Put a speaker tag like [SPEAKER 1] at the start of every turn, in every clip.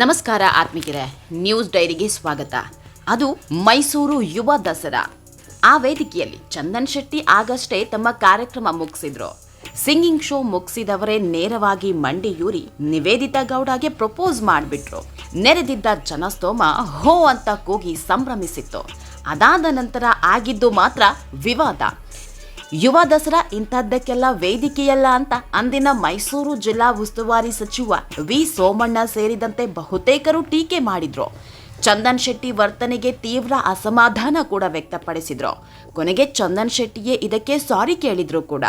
[SPEAKER 1] ನಮಸ್ಕಾರ ಆತ್ಮಿಕರೇ, ನ್ಯೂಸ್ ಡೈರಿಗೆ ಸ್ವಾಗತ. ಅದು ಮೈಸೂರು ಯುವ ದಸರಾ. ಆ ವೇದಿಕೆಯಲ್ಲಿ ಚಂದನ್ ಶೆಟ್ಟಿ ಆಗಷ್ಟೇ ತಮ್ಮ ಕಾರ್ಯಕ್ರಮ ಮುಗಿಸಿದ್ರು. ಸಿಂಗಿಂಗ್ ಶೋ ಮುಗಿಸಿದವರೇ ನೇರವಾಗಿ ಮಂಡಿಯೂರಿ ನಿವೇದಿತಾ ಗೌಡಗೆ ಪ್ರಪೋಸ್ ಮಾಡಿಬಿಟ್ರು. ನೆರೆದಿದ್ದ ಜನಸ್ತೋಮ ಹೋ ಅಂತ ಕೂಗಿ ಸಂಭ್ರಮಿಸಿತ್ತು. ಅದಾದ ನಂತರ ಆಗಿದ್ದು ಮಾತ್ರ ವಿವಾದ. ಯುವ ದಸರಾ ಇಂಥದ್ದಕ್ಕೆಲ್ಲ ವೇದಿಕೆಯಲ್ಲ ಅಂತ ಅಂದಿನ ಮೈಸೂರು ಜಿಲ್ಲಾ ಉಸ್ತುವಾರಿ ಸಚಿವ ವಿ ಸೋಮಣ್ಣ ಸೇರಿದಂತೆ ಬಹುತೇಕರು ಟೀಕೆ ಮಾಡಿದ್ರು. ಚಂದನ್ ಶೆಟ್ಟಿ ವರ್ತನೆಗೆ ತೀವ್ರ ಅಸಮಾಧಾನ ಕೂಡ ವ್ಯಕ್ತಪಡಿಸಿದ್ರು. ಕೊನೆಗೆ ಚಂದನ್ ಶೆಟ್ಟಿಯೇ ಇದಕ್ಕೆ ಸಾರಿ ಕೇಳಿದ್ರು ಕೂಡ.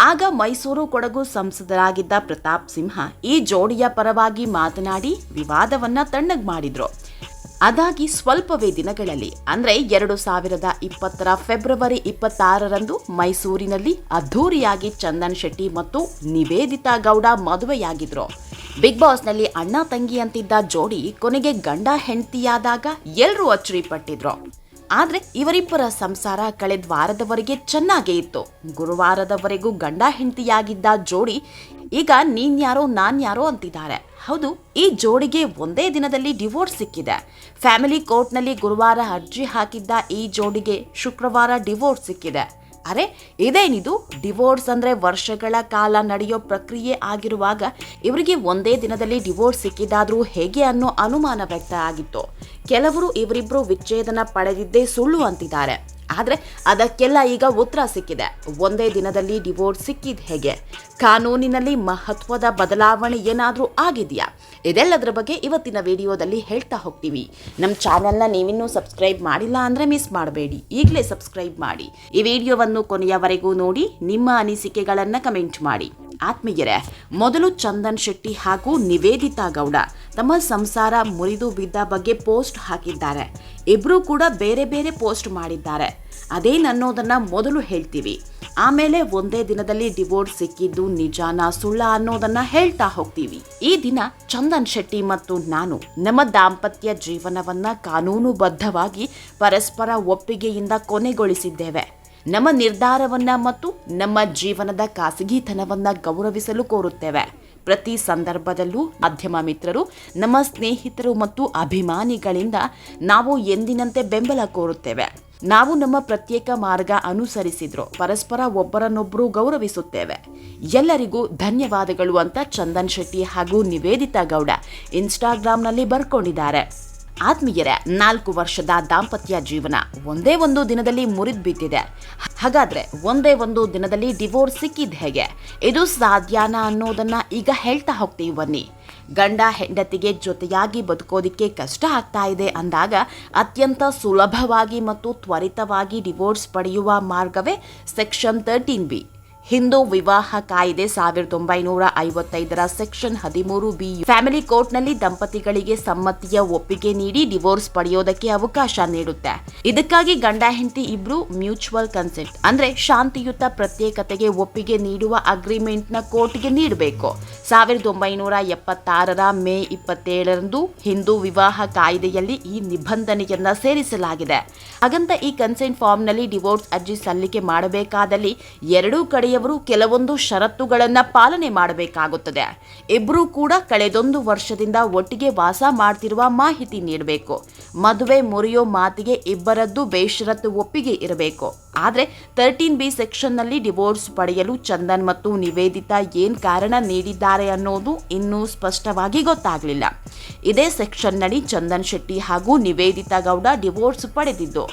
[SPEAKER 1] ಆಗ ಮೈಸೂರು ಕೊಡಗು ಸಂಸದರಾಗಿದ್ದ ಪ್ರತಾಪ್ ಸಿಂಹ ಈ ಜೋಡಿಯ ಪರವಾಗಿ ಮಾತನಾಡಿ ವಿವಾದವನ್ನ ತಣ್ಣಗ್ ಮಾಡಿದ್ರು. ಅದಾಗಿ ಸ್ವಲ್ಪವೇ ದಿನಗಳಲ್ಲಿ, ಅಂದರೆ ಎರಡು ಸಾವಿರದ ಇಪ್ಪತ್ತರ ಫೆಬ್ರವರಿ ಇಪ್ಪತ್ತಾರರಂದು ಮೈಸೂರಿನಲ್ಲಿ ಅದ್ಧೂರಿಯಾಗಿ ಚಂದನ್ ಶೆಟ್ಟಿ ಮತ್ತು ನಿವೇದಿತಾ ಗೌಡ ಮದುವೆಯಾಗಿದ್ರು. ಬಿಗ್ ಬಾಸ್ನಲ್ಲಿ ಅಣ್ಣ ತಂಗಿ ಅಂತಿದ್ದ ಜೋಡಿ ಕೊನೆಗೆ ಗಂಡ ಹೆಂಡತಿಯಾದಾಗ ಎಲ್ಲರೂ ಅಚ್ಚರಿ ಪಟ್ಟಿದ್ರು ಆದ್ರೆ ಇವರಿಬ್ಬರ ಸಂಸಾರ ಕಳೆದ ವಾರದವರೆಗೆ ಚೆನ್ನಾಗೇ ಇತ್ತು. ಗುರುವಾರದವರೆಗೂ ಗಂಡ ಹೆಂಡತಿಯಾಗಿದ್ದ ಜೋಡಿ ಈಗ ನೀನ್ಯಾರೋ ನಾನ್ಯಾರೋ ಅಂತಿದ್ದಾರೆ. ಹೌದು, ಈ ಜೋಡಿಗೆ ಒಂದೇ ದಿನದಲ್ಲಿ ಡಿವೋರ್ಸ್ ಸಿಕ್ಕಿದೆ. ಫ್ಯಾಮಿಲಿ ಕೋರ್ಟ್ನಲ್ಲಿ ಗುರುವಾರ ಅರ್ಜಿ ಹಾಕಿದ್ದ ಈ ಜೋಡಿಗೆ ಶುಕ್ರವಾರ ಡಿವೋರ್ಸ್ ಸಿಕ್ಕಿದೆ. ಅರೆ, ಇದೇನಿದು? ಡಿವೋರ್ಸ್ ಅಂದ್ರೆ ವರ್ಷಗಳ ಕಾಲ ನಡೆಯೋ ಪ್ರಕ್ರಿಯೆ ಆಗಿರುವಾಗ ಇವರಿಗೆ ಒಂದೇ ದಿನದಲ್ಲಿ ಡಿವೋರ್ಸ್ ಸಿಕ್ಕಿದಾದ್ರೂ ಹೇಗೆ ಅನ್ನೋ ಅನುಮಾನ ವ್ಯಕ್ತ ಆಗಿತ್ತು. ಕೆಲವರು ಇವರಿಬ್ರು ವಿಚ್ಛೇದನ ಪಡೆದಿದ್ದೇ ಸುಳ್ಳು ಅಂತಿದ್ದಾರೆ. ಆದ್ರೆ ಅದಕ್ಕೆಲ್ಲ ಈಗ ಉತ್ತರ ಸಿಕ್ಕಿದೆ. ಒಂದೇ ದಿನದಲ್ಲಿ ಡಿವೋರ್ಸ್ ಸಿಕ್ಕಿದ ಹೇಗೆ? ಕಾನೂನಿನಲ್ಲಿ ಮಹತ್ವದ ಬದಲಾವಣೆ ಏನಾದರೂ ಆಗಿದೆಯಾ? ಇದೆಲ್ಲದರ ಬಗ್ಗೆ ಇವತ್ತಿನ ವಿಡಿಯೋದಲ್ಲಿ ಹೇಳ್ತಾ ಹೋಗ್ತೀವಿ. ನಮ್ಮ ಚಾನೆಲ್ನ ನೀವಿನ್ನೂ ಸಬ್ಸ್ಕ್ರೈಬ್ ಮಾಡಿಲ್ಲ ಅಂದರೆ ಮಿಸ್ ಮಾಡಬೇಡಿ. ಈಗಲೇ ಸಬ್ಸ್ಕ್ರೈಬ್ ಮಾಡಿ. ಈ ವಿಡಿಯೋವನ್ನು ಕೊನೆಯವರೆಗೂ ನೋಡಿ, ನಿಮ್ಮ ಅನಿಸಿಕೆಗಳನ್ನು ಕಮೆಂಟ್ ಮಾಡಿ. ಆತ್ಮೀಯರೇ, ಮೊದಲು ಚಂದನ್ ಶೆಟ್ಟಿ ಹಾಗೂ ನಿವೇದಿತಾ ಗೌಡ ತಮ್ಮ ಸಂಸಾರ ಮುರಿದು ಬಿದ್ದ ಬಗ್ಗೆ ಪೋಸ್ಟ್ ಹಾಕಿದ್ದಾರೆ. ಇಬ್ಬರೂ ಕೂಡ ಬೇರೆ ಬೇರೆ ಪೋಸ್ಟ್ ಮಾಡಿದ್ದಾರೆ. ಅದೇನನ್ನೋದನ್ನ ಮೊದಲು ಹೇಳ್ತೀವಿ. ಆಮೇಲೆ ಒಂದೇ ದಿನದಲ್ಲಿ ಡಿವೋರ್ಸ್ ಸಿಕ್ಕಿದ್ದು ನಿಜಾನ ಸುಳ್ಳ ಅನ್ನೋದನ್ನ ಹೇಳ್ತಾ ಹೋಗ್ತೀವಿ. ಈ ದಿನ ಚಂದನ್ ಶೆಟ್ಟಿ ಮತ್ತು ನಾನು ನಮ್ಮ ದಾಂಪತ್ಯ ಜೀವನವನ್ನ ಕಾನೂನುಬದ್ಧವಾಗಿ ಪರಸ್ಪರ ಒಪ್ಪಿಗೆಯಿಂದ ಕೊನೆಗೊಳಿಸಿದ್ದೇವೆ. ನಮ್ಮ ನಿರ್ಧಾರವನ್ನ ಮತ್ತು ನಮ್ಮ ಜೀವನದ ಖಾಸಗಿತನವನ್ನ ಗೌರವಿಸಲು ಕೋರುತ್ತೇವೆ. ಪ್ರತಿ ಸಂದರ್ಭದಲ್ಲೂ ಮಾಧ್ಯಮ ಮಿತ್ರರು, ನಮ್ಮ ಸ್ನೇಹಿತರು ಮತ್ತು ಅಭಿಮಾನಿಗಳಿಂದ ನಾವು ಎಂದಿನಂತೆ ಬೆಂಬಲ ಕೋರುತ್ತೇವೆ. ನಾವು ನಮ್ಮ ಪ್ರತ್ಯೇಕ ಮಾರ್ಗ ಅನುಸರಿಸಿದ್ರು, ಪರಸ್ಪರ ಒಬ್ಬರನ್ನೊಬ್ಬರು ಗೌರವಿಸುತ್ತೇವೆ. ಎಲ್ಲರಿಗೂ ಧನ್ಯವಾದಗಳು ಅಂತ ಚಂದನ್ ಶೆಟ್ಟಿ ಹಾಗೂ ನಿವೇದಿತಾ ಗೌಡ ಇನ್ಸ್ಟಾಗ್ರಾಮ್ನಲ್ಲಿ ಬರ್ಕೊಂಡಿದ್ದಾರೆ. ಆತ್ಮೀಯರೇ, ನಾಲ್ಕು ವರ್ಷದ ದಾಂಪತ್ಯ ಜೀವನ ಒಂದೇ ಒಂದು ದಿನದಲ್ಲಿ ಮುರಿದ್ ಬಿದ್ದಿದೆ. ಹಾಗಾದ್ರೆ ಒಂದೇ ಒಂದು ದಿನದಲ್ಲಿ ಡಿವೋರ್ಸ್ ಸಿಕ್ಕಿದ್ ಹೇಗೆ? ಇದು ಸಾಧ್ಯನಾ ಅನ್ನೋದನ್ನ ಈಗ ಹೇಳ್ತಾ ಹೋಗ್ತೀವಿ ಬನ್ನಿ. ಗಂಡ ಹೆಂಡತಿಗೆ ಜೊತೆಯಾಗಿ ಬದುಕೋದಿಕ್ಕೆ ಕಷ್ಟ ಆಗ್ತಾ ಇದೆ ಅಂದಾಗ ಅತ್ಯಂತ ಸುಲಭವಾಗಿ ಮತ್ತು ತ್ವರಿತವಾಗಿ ಡಿವೋರ್ಸ್ ಪಡೆಯುವ ಮಾರ್ಗವೇ ಸೆಕ್ಷನ್ ತರ್ಟೀನ್ ಬಿ. ಹಿಂದೂ ವಿವಾಹ ಕಾಯ್ದೆ ಸಾವಿರದ ಒಂಬೈನೂರ ಐವತ್ತೈದರ ಸೆಕ್ಷನ್ ಹದಿಮೂರು ಬಿ ಫ್ಯಾಮಿಲಿ ಕೋರ್ಟ್ನಲ್ಲಿ ದಂಪತಿಗಳಿಗೆ ಸಮ್ಮತಿಯ ಒಪ್ಪಿಗೆ ನೀಡಿ ಡಿವೋರ್ಸ್ ಪಡೆಯೋದಕ್ಕೆ ಅವಕಾಶ ನೀಡುತ್ತೆ. ಇದಕ್ಕಾಗಿ ಗಂಡ, ಹೆಂಡತಿ ಇಬ್ರು ಮ್ಯೂಚುವಲ್ ಕನ್ಸೆಂಟ್, ಅಂದ್ರೆ ಶಾಂತಿಯುತ ಪ್ರತ್ಯೇಕತೆಗೆ ಒಪ್ಪಿಗೆ ನೀಡುವ ಅಗ್ರಿಮೆಂಟ್ನ ಕೋರ್ಟ್ಗೆ ನೀಡಬೇಕು. ಸಾವಿರದ ಒಂಬೈನೂರ ಎಪ್ಪತ್ತಾರರ ಮೇ ಇಪ್ಪತ್ತೇಳರಂದು ಹಿಂದೂ ವಿವಾಹ ಕಾಯ್ದೆಯಲ್ಲಿ ಈ ನಿಬಂಧನೆಯನ್ನ ಸೇರಿಸಲಾಗಿದೆ. ಹಾಗಂತ ಈ ಕನ್ಸೆಂಟ್ ಫಾರ್ಮ್ನಲ್ಲಿ ಡಿವೋರ್ಸ್ ಅರ್ಜಿ ಸಲ್ಲಿಕೆ ಮಾಡಬೇಕಾದಲ್ಲಿ ಎರಡೂ ಕಡೆಯವರು ಕೆಲವೊಂದು ಷರತ್ತುಗಳನ್ನ ಪಾಲನೆ ಮಾಡಬೇಕಾಗುತ್ತದೆ. ಇಬ್ಬರೂ ಕೂಡ ಕಳೆದೊಂದು ವರ್ಷದಿಂದ ಒಟ್ಟಿಗೆ ವಾಸ ಮಾಡ್ತಿರುವ ಮಾಹಿತಿ ನೀಡಬೇಕು. ಮದುವೆ ಮುರಿಯೋ ಮಾತಿಗೆ ಇಬ್ಬರದ್ದು ಬೇಷರತ್ತು ಒಪ್ಪಿಗೆ ಇರಬೇಕು. ಆದರೆ ತರ್ಟೀನ್ ಬಿ ಸೆಕ್ಷನ್ನಲ್ಲಿ ಡಿವೋರ್ಸ್ ಪಡೆಯಲು ಚಂದನ್ ಮತ್ತು ನಿವೇದಿತಾ ಏನು ಕಾರಣ ನೀಡಿದ್ದಾರೆ ಅನ್ನೋದು ಇನ್ನೂ ಸ್ಪಷ್ಟವಾಗಿ ಗೊತ್ತಾಗಲಿಲ್ಲ. ಇದೇ ಸೆಕ್ಷನ್ನಡಿ ಚಂದನ್ ಶೆಟ್ಟಿ ಹಾಗೂ ನಿವೇದಿತಾ ಗೌಡ ಡಿವೋರ್ಸ್ ಪಡೆದಿದ್ದು.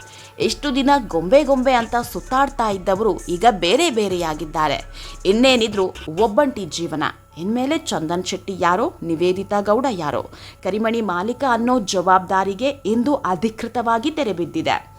[SPEAKER 1] ಎಷ್ಟು ದಿನ ಗೊಂಬೆ ಗೊಂಬೆ ಅಂತ ಸುತ್ತಾಡ್ತಾ ಇದ್ದವರು ಈಗ ಬೇರೆ ಬೇರೆಯಾಗಿದ್ದಾರೆ. ಇನ್ನೇನಿದ್ರು ಒಬ್ಬಂಟಿ ಜೀವನ. ಇನ್ಮೇಲೆ ಚಂದನ್ ಶೆಟ್ಟಿ ಯಾರೋ? ನಿವೇದಿತಾ ಗೌಡ ಯಾರೋ? ಕರಿಮಣಿ ಮಾಲೀಕ ಅನ್ನೋ ಜವಾಬ್ದಾರಿಗೆ ಇಂದು ಅಧಿಕೃತವಾಗಿ ತೆರೆಬಿದ್ದಿದೆ